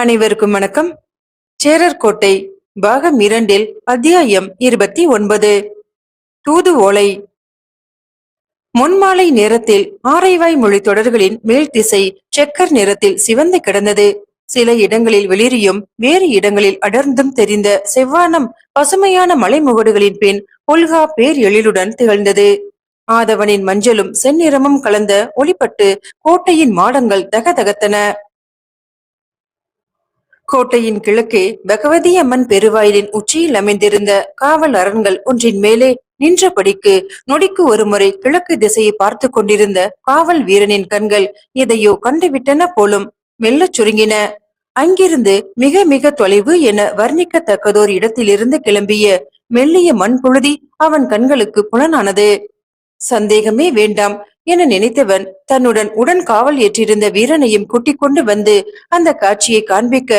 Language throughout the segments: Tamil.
அனைவருக்கும் வணக்கம். சேரர் கோட்டை பாகம் இரண்டில் அத்தியாயம் இருபத்தி ஒன்பது. தூது ஓலை. முன்மாலை நேரத்தில் ஆரைவாய் மொழி தொடர்களின் மேல் திசை செக்கர் நிறத்தில் சிவந்து கிடந்தது. சில இடங்களில் வெளிரியும் வேறு இடங்களில் அடர்ந்தும் தெரிந்த செவ்வானம் பசுமையான மலைமுகடுகளின் பின் ஒல்கா பேர் எழிலுடன் திகழ்ந்தது. ஆதவனின் மஞ்சளும் செந்நிறமும் கலந்த ஒளிப்பட்டு கோட்டையின் மாடங்கள் தகதகத்தன. கோட்டையின் கிழக்கே பகவதி அம்மன் பெருவாயிலின் உச்சியில் அமைந்திருந்த காவல் அரண்கள் ஒன்றின் மேலே நின்றபடிக்கு நொடிக்கு ஒருமுறை கிழக்கு திசையை பார்த்து கொண்டிருந்த காவல் வீரனின் கண்கள் எதையோ கண்டுவிட்டன போலும் மெல்லச் சுருங்கின. அங்கிருந்து மிக மிக தொலைவு என வர்ணிக்கத்தக்கதோர் இடத்திலிருந்து கிளம்பிய மெல்லிய மண் புழுதி அவன் கண்களுக்கு புலனானது. சந்தேகமே வேண்டாம் என நினைத்தவன் தன்னுடன் உடன் காவல் ஏற்றிருந்த வீரனையும் கூட்டிக் கொண்டு வந்து அந்த காட்சியை காண்பிக்க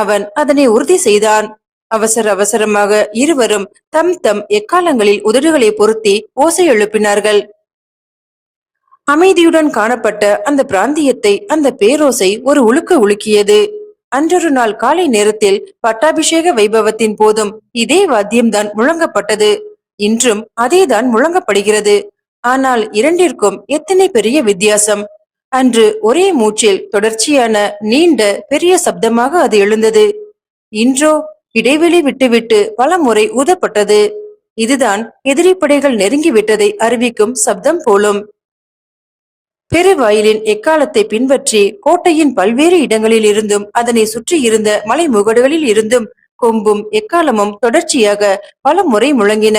அவன் அதனை உறுதி செய்தான். அவசர அவசரமாக இருவரும் தம் தம் எக்காலங்களில் உதடுகளை பொருத்தி ஓசை எழுப்பினார்கள். அமைதியுடன் காணப்பட்ட அந்த பிராந்தியத்தை அந்த பேரோசை ஒரு உழுக்க உலுக்கியது. அன்றொரு நாள் காலை நேரத்தில் பட்டாபிஷேக வைபவத்தின் போதும் இதே வாத்தியம்தான் முழங்கப்பட்டது. இன்றும் அதேதான் முழங்கப்படுகிறது. ஆனால் இரண்டிற்கும் எத்தனை பெரிய வித்தியாசம்? அன்று ஒரே மூச்சில் தொடர்ச்சியான நீண்ட பெரிய சப்தமாக அது எழுந்தது. இன்றோ இடைவெளி விட்டுவிட்டு பல முறை ஊதப்பட்டது. இதுதான் எதிரி படைகள் நெருங்கிவிட்டதை அறிவிக்கும் சப்தம் போலும். பெருவாயிலின் எக்காலத்தை பின்பற்றி கோட்டையின் பல்வேறு இடங்களில் இருந்தும் அதனை சுற்றி இருந்த மலை முகடுகளில் இருந்தும் கொம்பும் எக்காலமும் தொடர்ச்சியாக பல முறை முழங்கின.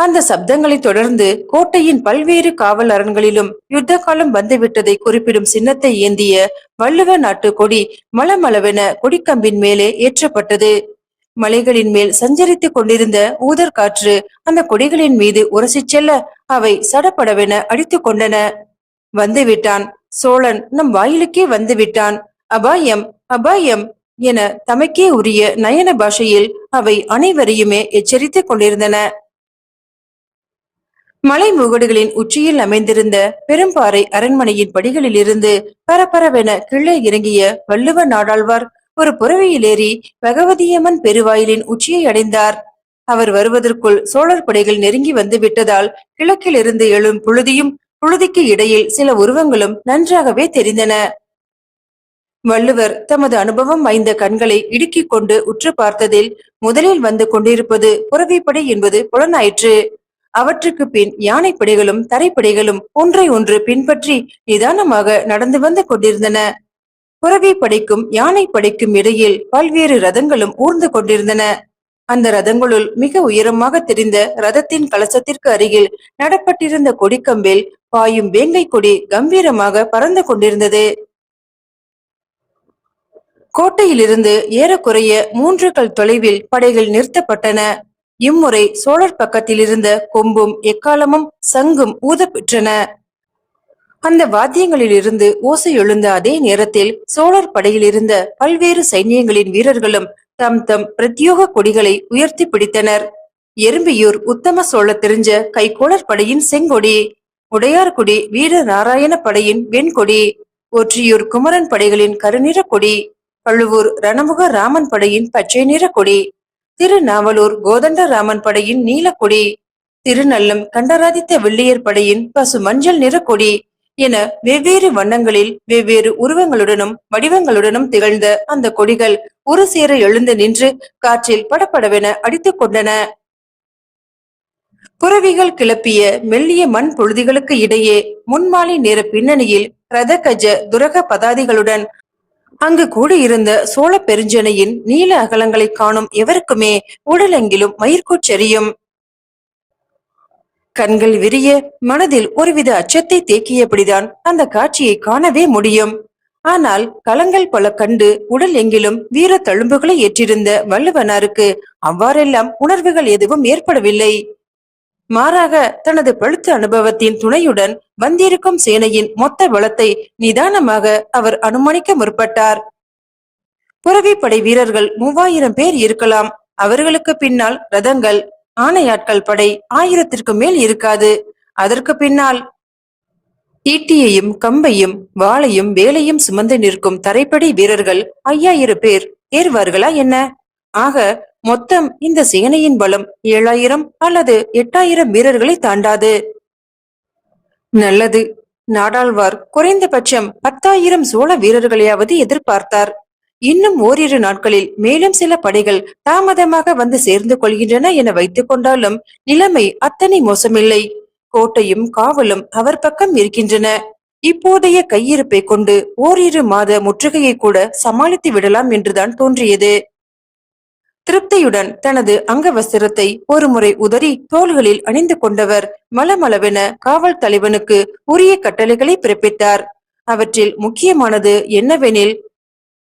அந்த சப்தங்களை தொடர்ந்து கோட்டையின் பல்வேறு காவல் அரண்களிலும் யுத்த காலம் வந்துவிட்டதை குறிப்பிடும் சின்னத்தை ஏந்திய வள்ளுவ நாட்டு கொடி மலமளவென கொடிக்கம்பின் மேலே ஏற்றப்பட்டது. மலைகளின் மேல் சஞ்சரித்துக் கொண்டிருந்த ஊதர் காற்று அந்த கொடிகளின் மீது உரசிச் செல்ல அவை சடப்படவென அடித்துக் கொண்டன. வந்துவிட்டான். சோழன் நம் வாயிலுக்கே வந்துவிட்டான். அபாயம் அபாயம் என தமக்கே உரிய நயன பாஷையில் அவை அனைவரையுமே எச்சரித்துக் கொண்டிருந்தன. மலை முகடுகளின் உச்சியில் அமைந்திருந்த பெரும்பாறை அரண்மனையின் படிகளில் இருந்து பரபரவென கீழே இறங்கிய வள்ளுவ நாடாழ்வார் ஒரு புறவையில் ஏறி பகவதியம்மன் பெருவாயிலின் உச்சியை அடைந்தார். அவர் வருவதற்குள் சோழர் படைகள் நெருங்கி வந்து விட்டதால் கிழக்கில் இருந்து எழும் புழுதியும் புழுதிக்கு இடையில் சில உருவங்களும் நன்றாகவே தெரிந்தன. வள்ளுவர் தமது அனுபவம் வாய்ந்த கண்களை இடுக்கிக் கொண்டு உற்று பார்த்ததில் முதலில் வந்து கொண்டிருப்பது புறவிப்படை என்பது புலனாயிற்று. அவற்றுக்கு பின் யானைப்படைகளும் தரைப்படைகளும் ஒன்றை ஒன்று பின்பற்றி நிதானமாக நடந்து வந்து கொண்டிருந்தன. புறவி படைக்கும் யானை படைக்கும் இடையில் பல்வேறு ரதங்களும் ஊர்ந்து கொண்டிருந்தன. அந்த ரதங்களுள் மிக உயரமாக தெரிந்த ரதத்தின் கலசத்திற்கு அருகில் நடப்பட்டிருந்த கொடிக்கம்பில் பாயும் வேங்கை கொடி கம்பீரமாக பறந்து கொண்டிருந்தது. கோட்டையிலிருந்து ஏறக்குறைய மூன்று கல் தொலைவில் படைகள் நிறுத்தப்பட்டன. இம்முறை சோழர் பக்கத்தில் இருந்த கொம்பும் எக்காலமும் சங்கும் ஊதப்பெற்றன. அந்த வாத்தியங்களில் இருந்து ஓசை எழுந்த அதே நேரத்தில் சோழர் படையில் இருந்த பல்வேறு சைன்யங்களின் வீரர்களும் தம் தம் பிரத்யோக கொடிகளை உயர்த்தி பிடித்தனர். எறும்பியூர் உத்தம சோழ தெரிஞ்ச கைகோளர் படையின் செங்கொடி உடையார்குடி வீர நாராயண படையின் வெண்கொடி ஒற்றியூர் குமரன் படைகளின் கருநிற கொடி பழுவூர் ரணமுக ராமன் படையின் பச்சை நிற கொடி. திருநாவலூர் கோதண்டராமன் படையின் நீலக்கொடி திருநல்லம் கண்டராதித்த வெள்ளியர் படையின் பசு மஞ்சள் நிற கொடி என வெவ்வேறு வண்ணங்களில் வெவ்வேறு உருவங்களுடனும் வடிவங்களுடனும் திகழ்ந்த அந்த கொடிகள் ஒரு சேர எழுந்து நின்று காற்றில் படப்படவென அடித்துக் கொண்டன. புறவிகள் கிளப்பிய மெல்லிய மண் பொழுதிகளுக்கு இடையே முன்மாலை நேர பின்னணியில் ரத கஜ துரக பதாதிகளுடன் அங்கு கூடியிருந்த சோழ பெருஞ்சனையின் நீல அகலங்களை காணும் எவருக்குமே உடலெங்கிலும் மயிர்கூச்செறியும் கண்கள் விரிய மனதில் ஒருவித அச்சத்தை தேக்கியபடிதான் அந்த காட்சியை காணவே முடியும். ஆனால் களங்கள் பல கண்டு உடல் எங்கிலும் வீர தழும்புகளை ஏற்றிருந்த வள்ளுவனாருக்கு அவ்வாறெல்லாம் உணர்வுகள் எதுவும் ஏற்படவில்லை. மாறாக தனது பழுத்த அனுபவத்தின் துணையுடன் வந்திருக்கும் சேனையின் மொத்த பலத்தை நிதானமாக அவர் அனுமானிக்க முற்பட்டார். புறவி படை வீரர்கள் மூவாயிரம் பேர் இருக்கலாம். அவர்களுக்கு பின்னால் ரதங்கள் ஆணையாட்கள் படை ஆயிரத்திற்கு மேல் இருக்காது. அதற்கு பின்னால் ஈட்டியையும் கம்பையும் வாளையும் வேலையும் சுமந்து நிற்கும் தரைப்படை வீரர்கள் ஐயாயிரம் பேர் ஏறுவார்களா என்ன? ஆக மொத்தம் இந்த சேனையின் பலம் ஏழாயிரம் அல்லது எட்டாயிரம் வீரர்களை தாண்டாது. நல்லது. நாடாழ்வார் குறைந்தபட்சம் பத்தாயிரம் சோழ வீரர்களையாவது எதிர்பார்த்தார். இன்னும் ஓரிரு நாட்களில் மேலும் சில படைகள் தாமதமாக வந்து சேர்ந்து கொள்கின்றன என வைத்துக் கொண்டாலும் நிலைமை அத்தனை மோசமில்லை. கோட்டையும் காவலும் அவர் பக்கம் இருக்கின்றன. இப்போதைய கையிருப்பை கொண்டு ஓரிரு மாத முற்றுகையை கூட சமாளித்து விடலாம் என்றுதான் தோன்றியது. திருப்தியுடன் தனது அங்கவஸ்திரத்தை ஒருமுறை உதறி தோள்களில் அணிந்து கொண்டவர் மலமளவென காவல் தலைவனுக்கு உரிய கட்டளைகளை பிறப்பித்தார். அவற்றில் முக்கியமானது என்னவெனில்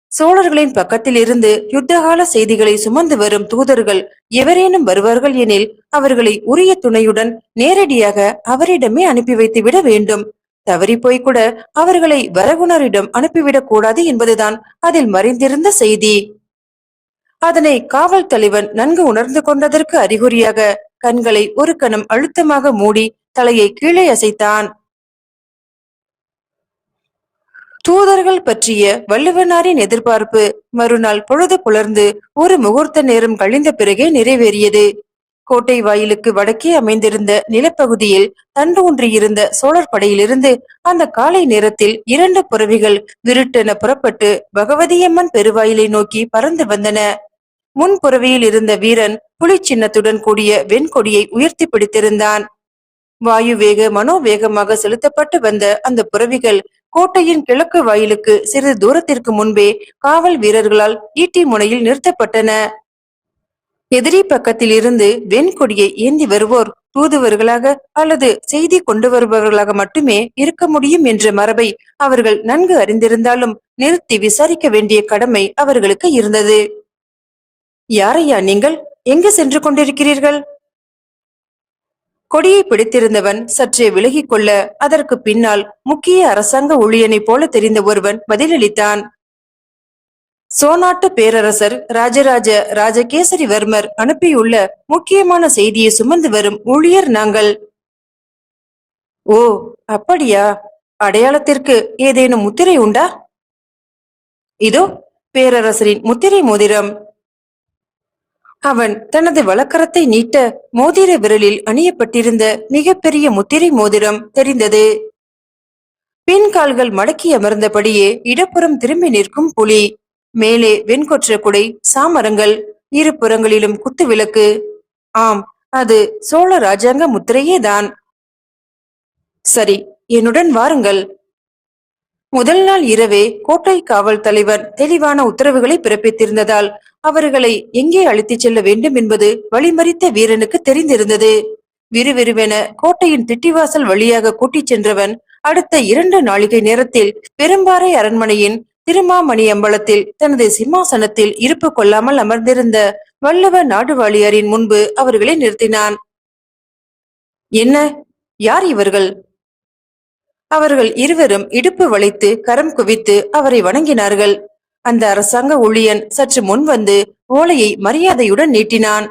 சோழர்களின் பக்கத்தில் இருந்து யுத்தகால செய்திகளை சுமந்து வரும் தூதர்கள் எவரேனும் வருவார்கள் எனில் அவர்களை உரிய துணையுடன் நேரடியாக அவரிடமே அனுப்பி வைத்து விட வேண்டும். தவறி போய் கூட அவர்களை வரகுணரிடம் அனுப்பிவிடக் கூடாது என்பதுதான் அதில் மறைந்திருந்த செய்தி. அதனை காவல் தலைவன் நன்கு உணர்ந்து கொண்டதற்கு அறிகுறியாக கண்களை ஒரு கணம் அழுத்தமாக மூடி தலையை கீழே அசைத்தான். தூதர்கள் பற்றிய வள்ளுவனாரின் எதிர்பார்ப்பு மறுநாள் பொழுது புலர்ந்து ஒரு முகூர்த்த நேரம் கழிந்த பிறகே நிறைவேறியது. கோட்டை வாயிலுக்கு வடக்கே அமைந்திருந்த நிலப்பகுதியில் தண்டு ஒன்றியிருந்த சோழர் படையிலிருந்து அந்த காலை நேரத்தில் இரண்டு புறவிகள் விருட்டென புறப்பட்டு பகவதியம்மன் பெருவாயிலை நோக்கி பறந்து வந்தன. முன்புறவியில் இருந்த வீரன் புலி சின்னத்துடன் கூடிய வெண்கொடியை உயர்த்தி பிடித்திருந்தான். வாயு வேக மனோவேகமாக செலுத்தப்பட்டு வந்த அந்த புறவிகள் கோட்டையின் கிழக்கு வாயிலுக்கு சிறிது தூரத்திற்கு முன்பே காவல் வீரர்களால் ஈட்டி முனையில் நிறுத்தப்பட்டன. எதிரி பக்கத்தில் இருந்து வெண்கொடியை ஏந்தி வருவோர் தூதுவர்களாக அல்லது செய்தி கொண்டு வருபவர்களாக மட்டுமே இருக்க முடியும் என்ற மரபை அவர்கள் நன்கு அறிந்திருந்தாலும் நிறுத்தி விசாரிக்க வேண்டிய கடமை அவர்களுக்கு இருந்தது. யாரையா நீங்கள்? எங்கு சென்று கொண்டிருக்கிறீர்கள்? கொடியை பிடித்திருந்தவன் சற்றே விலகிக் கொள்ள அதற்கு பின்னால் முக்கிய அரசாங்க ஊழியனைப் போல தெரிந்த ஒருவன் பதிலளித்தான். சோனாட்டு பேரரசர் ராஜராஜ ராஜகேசரிவர்மர் அனுப்பியுள்ள முக்கியமான செய்தியை சுமந்து வரும் ஊழியர் நாங்கள். ஓ அப்படியா? அடையாளத்திற்கு ஏதேனும் முத்திரை உண்டா? இதோ பேரரசரின் முத்திரை மோதிரம். அவன் தனது வழக்கரத்தை நீட்ட மோதிர விரலில் அணியப்பட்டிருந்த மிகப்பெரிய முத்திரை மோதிரம் தெரிந்தது. பின் கால்கள் மடக்கி அமர்ந்தபடியே இடப்புறம் திரும்பி நிற்கும் புலி மேலே வெண்கொற்ற குடை சாமரங்கள் இரு புறங்களிலும் குத்து விளக்கு. ஆம் அது சோழ ராஜாங்க முத்திரையே தான் சரி என்னுடன் வாருங்கள். முதல் நாள் இரவே கோட்டை காவல் தலைவர் தெளிவான உத்தரவுகளை பிறப்பித்திருந்ததால் அவர்களை எங்கே அழைத்துச் செல்ல வேண்டும் என்பது வழிமறித்த வீரனுக்கு தெரிந்திருந்தது. விறுவிறுவென கோட்டையின் திட்டிவாசல் வழியாக கூட்டிச் சென்றவன் அடுத்த இரண்டு நாளிகை நேரத்தில் பெரும்பாறை அரண்மனையின் திருமாமணி அம்பலத்தில் தனது சிம்மாசனத்தில் இருப்பு கொள்ளாமல் அமர்ந்திருந்த வல்லவ நாடுவாளியாரின் முன்பு அவர்களை நிறுத்தினான். என்ன? யார் இவர்கள்? அவர்கள் இருவரும் இடுப்பு வளைத்து கரம் குவித்து அவரை வணங்கினார்கள். அந்த அரசாங்க ஊழியன் சற்று முன் வந்து ஓலையை மரியாதையுடன் நீட்டினான்.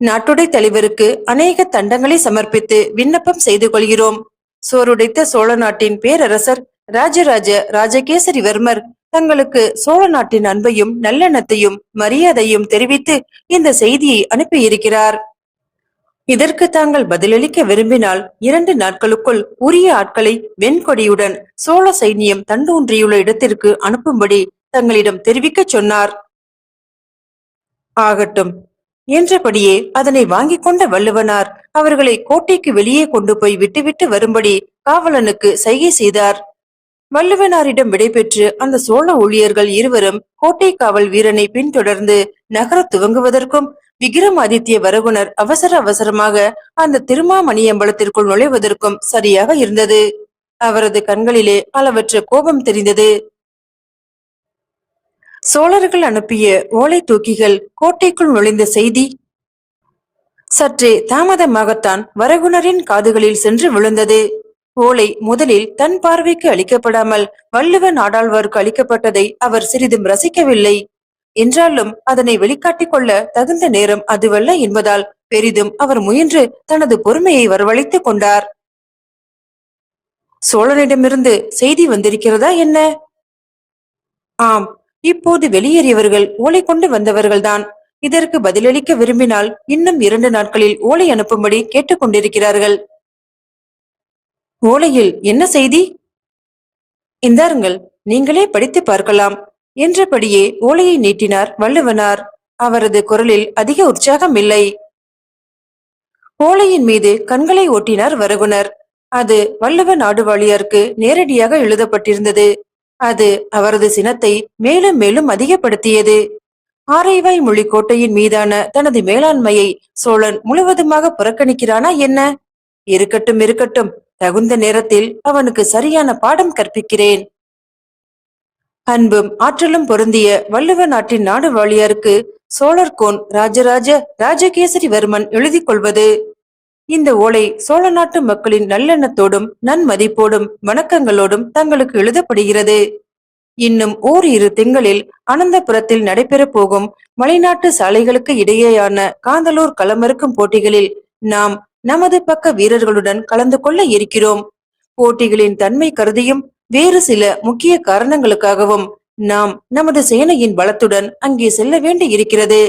நாட்டுடை தலைவருக்கு அநேக தண்டங்களை சமர்ப்பித்து விண்ணப்பம் செய்து கொள்கிறோம். சோருடைத்த சோழ நாட்டின் பேரரசர் ராஜராஜ ராஜகேசரிவர்மர் தங்களுக்கு சோழ நாட்டின் அன்பையும் நல்லெண்ணத்தையும் மரியாதையும் தெரிவித்து இந்த செய்தியை அனுப்பியிருக்கிறார். இதற்கு தாங்கள் பதிலளிக்க விரும்பினால் இரண்டு நாட்களுக்குள் உரிய ஆட்களை வெண்கொடியுடன் சோழ சைன்யம் தண்டூன்றியுள்ள இடத்திற்கு அனுப்பும்படி தங்களிடம் தெரிவிக்கச் சொன்னார். ஆகட்டும். என்றபடியே அதனை வாங்கிக் கொண்ட வள்ளுவனார் அவர்களை கோட்டைக்கு வெளியே கொண்டு போய் விட்டுவிட்டு வரும்படி காவலனுக்கு சைகை செய்தார். வள்ளுவனாரிடம் விடைபெற்று அந்த சோழ ஊழியர்கள் இருவரும் கோட்டை காவல் வீரனை பின்தொடர்ந்து நகர துவங்குவதற்கும் விக்ரமாதித்ய வரகுணர் அவசர அவசரமாக அந்த திருமாமணி அம்பலத்திற்குள் நுழைவதற்கும் சரியாக இருந்தது. அவரது கண்களிலே அளவற்ற கோபம் தெரிந்தது. சோழர்கள் அனுப்பிய ஓலை தூக்கிகள் கோட்டைக்குள் நுழைந்த செய்தி. சற்றே தாமதமாகத்தான் வரகுணரின் காதுகளில் சென்று விழுந்தது. ஓலை முதலில் தன் பார்வைக்கு அளிக்கப்படாமல் வள்ளுவ நாடாழ்வாருக்கு அளிக்கப்பட்டதை அவர் சிறிதும் ரசிக்கவில்லை. என்றாலும் அதனை வெளிக்காட்டிக் கொள்ள தகுந்த நேரம் அதுவல்ல என்பதால் பெரிதும் அவர் முயன்று தனது பொறுமையை வரவழைத்துக் கொண்டார். சோழனிடமிருந்து செய்தி வந்திருக்கிறதா என்ன? ஆம் இப்போது வெளியேறியவர்கள் ஓலை கொண்டு வந்தவர்கள்தான். இதற்கு பதிலளிக்க விரும்பினால் இன்னும் இரண்டு நாட்களில் ஓலை அனுப்பும்படி கேட்டுக்கொண்டிருக்கிறார்கள் ஓலையில் என்ன செய்தி? இந்தாருங்கள் நீங்களே படித்து பார்க்கலாம். என்றபடியே ஓலையை நீட்டினார் வள்ளுவனார். அவரது குரலில் அதிக உற்சாகம் இல்லை. ஓலையின் மீது கண்களை ஓட்டினார் வருகுனர் அது வள்ளுவ நாடுவாளியாருக்கு நேரடியாக எழுதப்பட்டிருந்தது. அது அவரது சினத்தை மேலும் மேலும் அதிகப்படுத்தியது. ஆரைவாய் மொழி கோட்டையின் மீதான தனது மேலாண்மையை சோழன் முழுவதுமாக புறக்கணிக்கிறானா என்ன? இருக்கட்டும் இருக்கட்டும். தகுந்த நேரத்தில் அவனுக்கு சரியான பாடம் கற்பிக்கிறேன். அன்பும் ஆற்றலும் பொருந்திய வள்ளுவ நாட்டின் நாடு வாழியாருக்கு சோழர்கோன் ராஜராஜ ராஜகேசரிவர்மன் எழுதி கொள்வது. இந்த ஓலை சோழ நாட்டு மக்களின் நல்லெண்ணத்தோடும் நன்மதிப்போடும் வணக்கங்களோடும் தங்களுக்கு எழுதப்படுகிறது. இன்னும் ஓர் இரு திங்களில் அனந்தபுரத்தில் நடைபெறப் போகும் மலைநாட்டு சாலைகளுக்கு இடையேயான காந்தலூர் களமறுக்கும் போட்டிகளில் நாம் நமது பக்க வீரர்களுடன் கலந்து கொள்ள இருக்கிறோம். போட்டிகளின் தன்மை கருதியும் வேறு சில முக்கிய காரணங்களுக்காகவும் நாம் நமது சேனையின் பலத்துடன் அங்கே செல்ல வேண்டி இருக்கிறது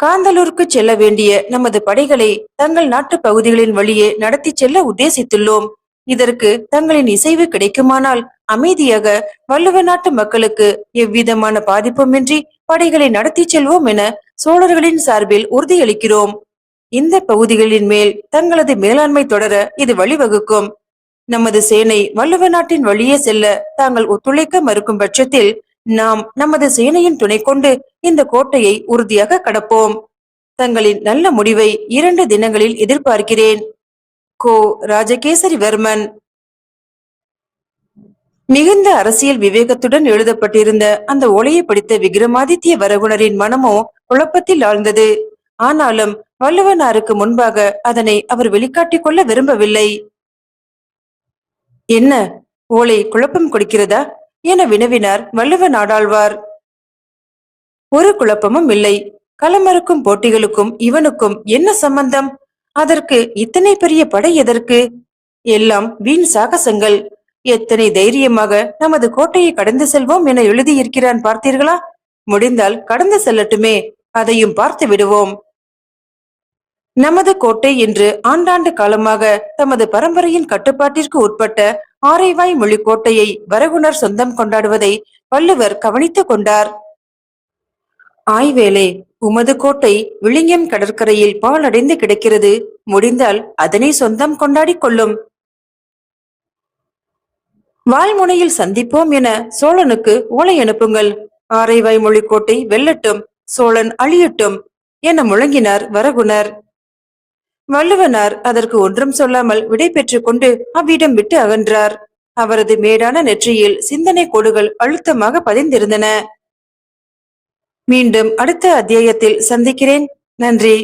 காந்தலூருக்கு செல்ல வேண்டிய நமது படைகளை தங்கள் நாட்டு பகுதிகளின் வழியே நடத்தி செல்ல உத்தேசித்துள்ளோம். இதற்கு தங்களின் இசைவு கிடைக்குமானால் அமைதியாக வல்லுவ நாட்டு மக்களுக்கு எவ்விதமான பாதிப்புமின்றி படைகளை நடத்தி செல்வோம் என சோழர்களின் சார்பில் உறுதியளிக்கிறோம். இந்த பகுதிகளின் மேல் தங்களது மேலாண்மை தொடர இது வழிவகுக்கும். நமது சேனை வல்லவ நாட்டின் வழியே செல்ல தாங்கள் ஒத்துழைக்க மறுக்கும் பட்சத்தில் நாம் நமது சேனையின் துணை கொண்டு இந்த கோட்டையை உறுதியாக கடப்போம். தங்களின் நல்ல முடிவை இரண்டு தினங்களில் எதிர்பார்க்கிறேன். கோ. ராஜகேசரிவர்மன். மிகுந்த அரசியல் விவேகத்துடன் எழுதப்பட்டிருந்த அந்த ஓலையை படித்த விக்ரமாதித்ய வரகுணரின் மனமோ குழப்பத்தில் ஆழ்ந்தது. ஆனாலும் வள்ளுவனாருக்கு முன்பாக அதனை அவர் வெளிக்காட்டிக் கொள்ள விரும்பவில்லை. என்ன ஓலை குழப்பம் கொடுக்கிறதா? என வினவினார் வள்ளுவ நாடாழ்வார் ஒரு குழப்பமும் இல்லை. களமறுக்கும் போட்டிகளுக்கும் இவனுக்கும் என்ன சம்பந்தம்? அதற்கு இத்தனை பெரிய படை எதற்கு? எல்லாம் வீண் சாகசங்கள். எத்தனை தைரியமாக நமது கோட்டையை கடந்து செல்வோம் என எழுதியிருக்கிறான் பார்த்தீர்களா? முடிந்தால் கடந்து செல்லட்டுமே. அதையும் பார்த்து விடுவோம். நமது கோட்டை என்று ஆண்டாண்டு காலமாக தமது பரம்பரையின் கட்டுப்பாட்டிற்கு உட்பட்ட ஆரைவாய் மொழி கோட்டையை வரகுணர் சொந்தம் கொண்டாடுவதை வள்ளுவர் கவனித்துக் கொண்டார். ஆய்வேலே உமது கோட்டை விழிஞம் கடற்கரையில் பாலடைந்து கிடக்கிறது. முடிந்தால் அதனை சொந்தம் கொண்டாடிக் கொள்ளும். வால்முனையில் சந்திப்போம் என சோழனுக்கு ஓலை அனுப்புங்கள். ஆரைவாய் மொழி கோட்டை வெல்லட்டும் சோழன் அழியட்டும் என முழங்கினார் வரகுணர். வள்ளுவனார் அதற்கு ஒன்றும் சொல்லாமல் விடை பெற்றுக் கொண்டு அவ்விடம் விட்டு அகன்றார். அவரது மேடான நெற்றியில் சிந்தனை கோடுகள் அழுத்தமாக பதிந்திருந்தன. மீண்டும் அடுத்த அத்தியாயத்தில் சந்திக்கிறேன். நன்றி.